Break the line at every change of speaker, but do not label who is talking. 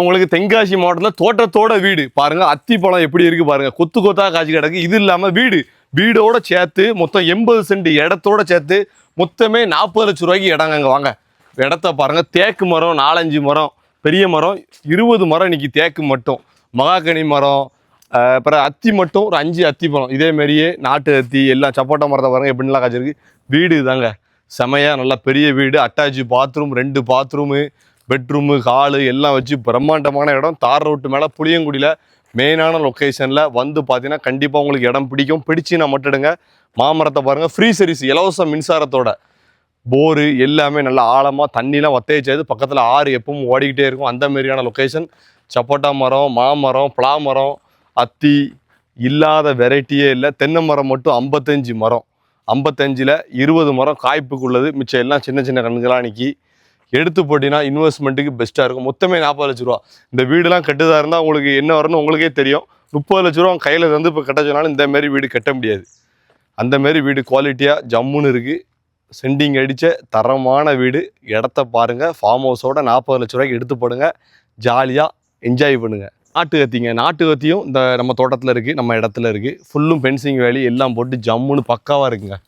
உங்களுக்கு தென்காசி மாவட்டத்தில் தோட்டத்தோட வீடு. பாருங்க அத்தி பழம் எப்படி இருக்கு பாருங்க. கொத்து கொத்தா காய்ச்சி கிடக்கு. இது இல்லாம வீடு. வீடோட சேர்த்து மொத்தம் எண்பது சென்ட் இடத்தோட சேர்த்து மொத்தமே நாற்பது லட்ச ரூபாய்க்கு இடங்க அங்கே வாங்க. இடத்த பாருங்க தேக்கு மரம் நாலஞ்சு மரம் பெரிய மரம் இருபது மரம் இன்னைக்கு தேக்கு மட்டும். மகாகனி மரம் அப்புறம் அத்தி மட்டும் ஒரு அஞ்சு அத்தி பழம் இதே மாதிரியே நாட்டு அத்தி எல்லாம் சப்போட்டா மரத்தை பாருங்க எப்படிலாம் காய்ச்சிருக்கு. வீடு தாங்க செமையாக நல்லா பெரிய வீடு. அட்டாச்சு பாத்ரூம் ரெண்டு பாத்ரூமு. பெட்ரூமு ஹாலு எல்லாம் வச்சு பிரம்மாண்டமான இடம். தார் ரோட்டு மேலே புளியங்குடியில் மெயினான லொக்கேஷனில் வந்து பார்த்தீங்கன்னா கண்டிப்பாக உங்களுக்கு இடம் பிடிக்கும். பிடிச்சினா மட்டும் மாமரத்தை பாருங்கள் ஃப்ரீ சர்வீஸ் இலவச மின்சாரத்தோட. போரு எல்லாமே நல்லா ஆழமாக தண்ணிலாம் வத்தைய பக்கத்தில் ஆறு எப்பவும் ஓடிக்கிட்டே இருக்கும். அந்த மாதிரியான லொக்கேஷன் சப்போட்டா மரம் மாமரம் பலா மரம் அத்தி இல்லாத வெரைட்டியே இல்லை. தென்னை மரம் மட்டும் ஐம்பத்தஞ்சு மரம். ஐம்பத்தஞ்சில் இருபது மரம் காய்ப்புக்குள்ளது மிச்சம் எல்லாம் சின்ன சின்ன கண்களாக நிற்கி எடுத்து போட்டினா இன்வெஸ்ட்மெண்ட்டுக்கு பெஸ்ட்டாக இருக்கும். மொத்தமே நாற்பது லட்ச ரூபா. இந்த வீடுலாம் கட்டுதா இருந்தால் உங்களுக்கு என்ன வரும்னு உங்களுக்கே தெரியும். முப்பது லட்ச ரூபா கையில் வந்து இப்போ கட்ட சொன்னாலும் இந்தமாரி வீடு கட்ட முடியாது. அந்தமாரி வீடு குவாலிட்டியாக ஜம்முன்னு இருக்குது சென்டிங் அடித்த தரமான வீடு. இடத்த பாருங்கள் ஃபார்ம் ஹவுஸோட நாற்பது லட்ச ரூபாய்க்கு எடுத்து போடுங்க. ஜாலியாக என்ஜாய் பண்ணுங்கள் நாட்டு கத்திங்க. நாட்டு கத்தியும் இந்த நம்ம தோட்டத்தில் இருக்குது நம்ம இடத்துல இருக்குது ஃபுல்லும் பென்சிங் வேலி எல்லாம் போட்டு ஜம்முன்னு பக்காவாக இருக்குங்க.